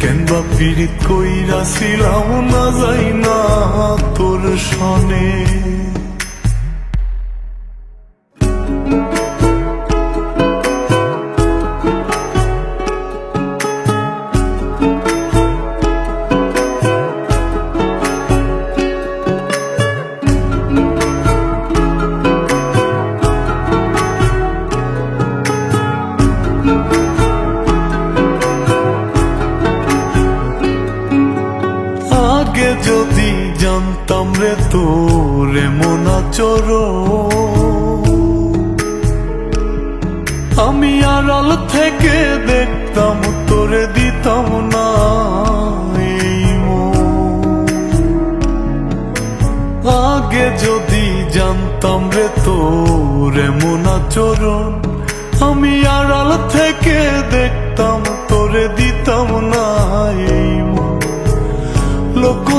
কেন বা পীড়িত কইরা ছিলাম না যাই না তোর সনে? আগে যদি জানতাম রে তোর এমন আচরণ। আমি আড়াল থেকে দেখতাম তোরে দিতাম না আগে যদি জানতাম রে তোর এমন আচরণ, আমি আড়াল থেকে দেখতাম তোরে দিতাম